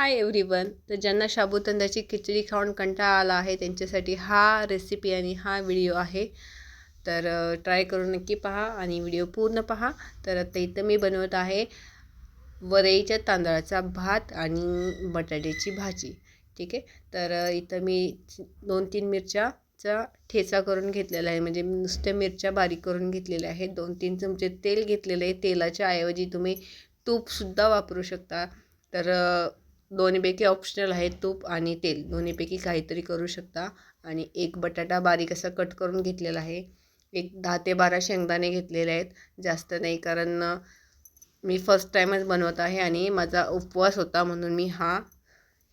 Hi everyone तर ज्यांना शाबुतंदाची खिचडी खाऊन कंटाळा आला आहे त्यांच्यासाठी हा रेसिपी आणि हा व्हिडिओ आहे. तर ट्राय करून नक्की पहा आणि व्हिडिओ पूर्ण पहा. तर आता इथं मी बनवत आहे वरईच्या तांदळाचा भात आणि बटाट्याची भाजी. ठीक आहे? तर इथं मी दोन तीन मिरच्याचा ठेचा करून घेतलेला आहे. म्हणजे नुसत्या मिरच्या बारीक करून घेतलेल्या आहेत. दोन तीन चमचे तेल घेतलेलं आहे. तेलाच्या ऐवजी तुम्ही तूपसुद्धा वापरू शकता. तर दोन्हीपैकी ऑप्शनल आहे तूप आणि तेल. दोन्हीपैकी काहीतरी करू शकता. आणि एक बटाटा बारीक असा कट करून घेतलेला आहे. एक दहा ते बारा शेंगदाणे घेतलेले आहेत. जास्त नाही कारण मी फर्स्ट टाईमच बनवत आहे आणि माझा उपवास होता म्हणून मी हा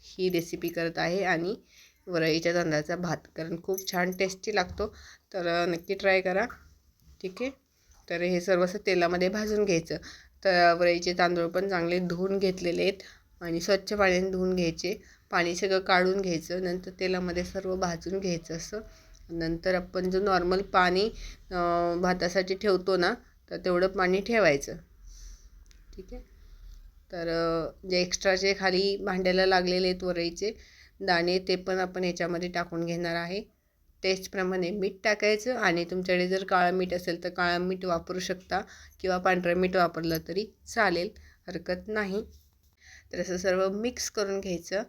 ही रेसिपी करत आहे आणि वरईच्या तांदळाचा भात कारण खूप छान टेस्टी लागतो. तर नक्की ट्राय करा. ठीक आहे? तर हे सर्व असं तेलामध्ये भाजून घ्यायचं. तर वरईचे तांदूळ पण चांगले धुवून घेतलेले आहेत. आणि स्वच्छ पाण्याने धुवून घ्यायचे. पाणी सगळं काढून घ्यायचं. नंतर तेलामध्ये सर्व भाजून घ्यायचं असं. नंतर आपण जो नॉर्मल पाणी भातासाठी ठेवतो ना तर तेवढं पाणी ठेवायचं. ठीक आहे? तर जे एक्स्ट्राचे खाली भांड्याला लागलेले आहेत वरईचे दाणे ते पण आपण याच्यामध्ये टाकून घेणार आहे. टेस्टप्रमाणे मीठ टाकायचं आणि तुमच्याकडे जर काळं मीठ असेल तर काळं मीठ वापरू शकता किंवा पांढरं मीठ वापरलं तरी चालेल. हरकत नाही. तर असं सर्व मिक्स करून घ्यायचं.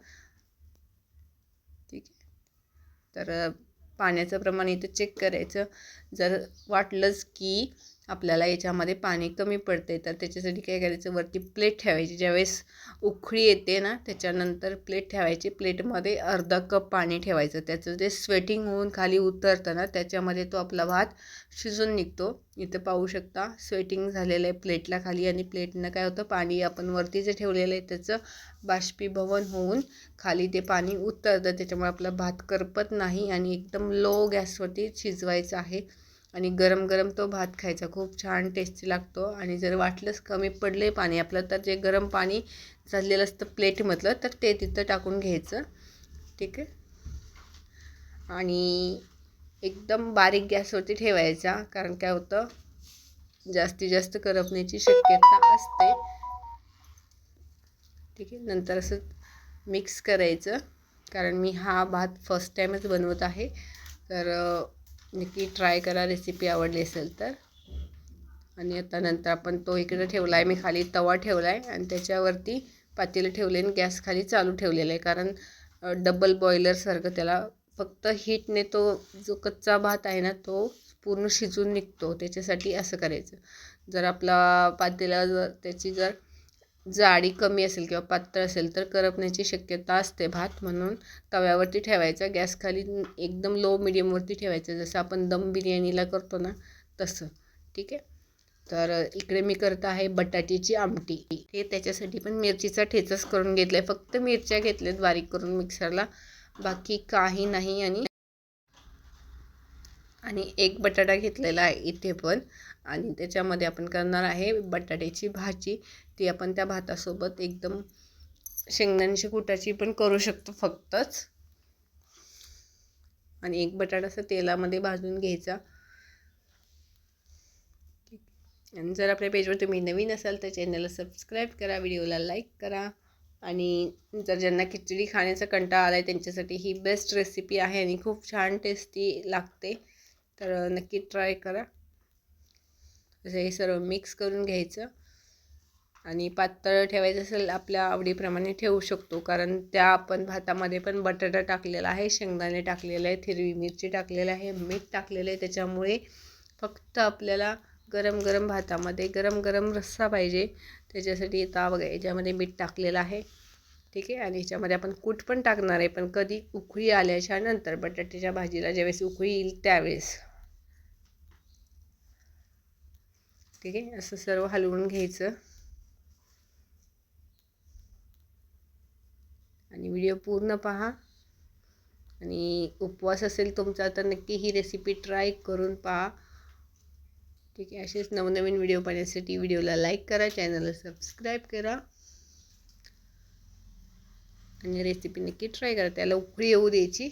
ठीक आहे. तर पाण्याचं प्रमाण इथं चेक करायचं. जर वाटलंच की आपल्याला याच्यामध्ये पाणी कमी पडते तर त्याच्यासाठी काय करायचं? वरती प्लेट ठेवायची. ज्यावेळेस उखळी येते ना त्याच्यानंतर प्लेट ठेवायची. प्लेटमध्ये अर्धा कप पाणी ठेवायचं. त्याचं जे स्वेटिंग होऊन खाली उतरतं ना त्याच्यामध्ये तो आपला भात शिजून निघतो. इथं पाहू शकता स्वेटिंग झालेलं आहे प्लेटला खाली आणि प्लेटनं काय होतं? पाणी आपण वरती जे ठेवलेलं आहे त्याचं बाष्पीभवन होऊन खाली ते पाणी उतरतं. त्याच्यामुळे आपला भात करपत नाही आणि एकदम लो गॅसवरती शिजवायचं आहे. आणि गरम गरम तो भात खायचा. खूप छान टेस्टी लागतो. आणि जर वाटलंच कमी पडले पाणी आपलं तर जे गरम पाणी चाललेलं असतं प्लेटमधलं तर ते तिथं टाकून घ्यायचं. ठीक आहे? आणि एकदम बारीक गॅसवरती ठेवायचा कारण काय होतं? जास्तीत जास्त करपण्याची शक्यता असते. ठीक आहे? नंतर असं मिक्स करायचं. कारण मी हा भात फर्स्ट टाईमच बनवत आहे. तर नक्की ट्राय करा रेसिपी आवडली असेल तर. आणि आता नंतर आपण तो इकडे ठेवला आहे मी खाली तवा ठेवला आहे आणि त्याच्यावरती पातेलं ठेवले आणि गॅस खाली चालू ठेवलेला आहे. कारण डबल बॉयलरसारखं त्याला फक्त हीटने तो जो कच्चा भात आहे ना तो पूर्ण शिजून निघतो. त्याच्यासाठी असं करायचं. जर आपला पातेला जर त्याची जर जाडी कमी असेल किंवा पातळ असेल तर करपण्याची शक्यता असते. भात म्हणून तव्यावरती ठेवायचा गॅस खाली एकदम लो मिडियमवरती ठेवायचं. जसं आपण दम बिर्याणीला करतो ना तसं. ठीक आहे? तर इकडे मी करत आहे बटाट्याची आमटी. हे त्याच्यासाठी पण मिरचीचा ठेचच करून घेतला आहे फक्त मिरच्या घेतल्यात बारीक करून मिक्सरला. बाकी काही नाही आणि आणि एक बटाटा घेतलेला आहे इथे पण. आणि त्याच्यामध्ये आपण करणार आहे बटाट्याची भाजी. ती आपण त्या भातासोबत एकदम शेंगदाण्याची कुटाची पण करू शकतो फक्तच. आणि एक बटाटा असं तेलामध्ये भाजून घ्यायचा. आणि जर आपल्या पेजवर तुम्ही नवीन असाल तर चॅनलला सबस्क्राईब करा व्हिडिओला लाईक करा. आणि जर ज्यांना खिचडी खाण्याचा कंटाळा आला आहे त्यांच्यासाठी ही बेस्ट रेसिपी आहे आणि खूप छान टेस्टी लागते. तर नक्की ट्राय करा. असं हे सर्व मिक्स करून घ्यायचं. आणि पातळ ठेवायचं असेल आपल्या आवडीप्रमाणे ठेवू शकतो. कारण त्या आपण भातामध्ये पण बटाटा टाकलेला आहे शेंगदाणे टाकलेले आहेत हिरवी मिरची टाकलेलं आहे मीठ टाकलेलं आहे. त्याच्यामुळे फक्त आपल्याला गरम गरम भातामध्ये गरम गरम रस्सा पाहिजे. त्याच्यासाठी आता बघा याच्यामध्ये मीठ टाकलेलं आहे. ठीक आहे? आणि ह्याच्यामध्ये आपण कूट पण टाकणार आहे. पण कधी उकळी आल्याच्यानंतर बटाट्याच्या भाजीला ज्यावेळेस उकळी येईल त्यावेळेस. ओके असं सर्व हलवून घ्यायचं. आणि व्हिडिओ पूर्ण पहा. आणि उपवास असेल तुमचा तर नक्की ही रेसिपी ट्राय करून पहा. ठीक आहे असेच नवनवीन व्हिडिओ पाहण्यासाठी व्हिडिओला लाईक करा चॅनलला सबस्क्राईब करा. आणि रेसिपी नक्की ट्राय करा. त्याला उकळी येऊ द्यायची.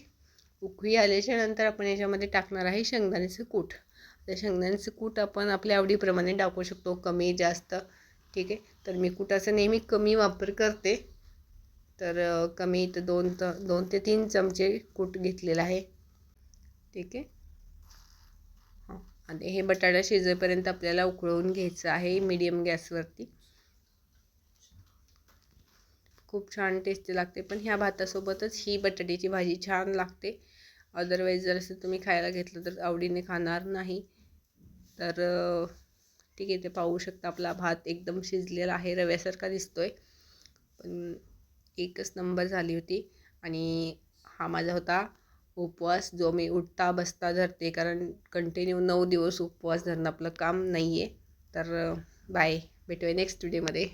उकळी आल्याच्यानंतर आपण याच्यामध्ये टाकणार आहे शेंगदाण्याचं कूट. तर शेंगदाण्याचं कूट आपण आपल्या आवडीप्रमाणे टाकू शकतो कमी जास्त. ठीक आहे? तर मी कुटाचा नेहमी कमी वापर करते. तर कमी इथं दोन त दोन ते तीन चमचे कूट घेतलेला आहे. ठीक आहे? हां. आणि हे बटाटा शिजेपर्यंत आपल्याला उकळवून घ्यायचं आहे मीडियम गॅसवरती. खूप छान टेस्टी लागते. पण ह्या भातासोबतच ही बटाट्याची भाजी छान लागते. अदरवाईज जर असं तुम्ही खायला घेतलं तर आवडीने खाणार नाही. तर ठीक आहे ते पाहू शकता. आपला भात एकदम शिजलेला आहे रव्यासारखा दिसतो आहे पण एकच नंबर झाली होती. आणि हा माझा होता उपवास. जो मी उठता बसता धरते. कारण कंटिन्यू नऊ दिवस उपवास धरणं आपलं काम नाही आहे तर बाय भेटूया नेक्स्ट व्हिडिओमध्ये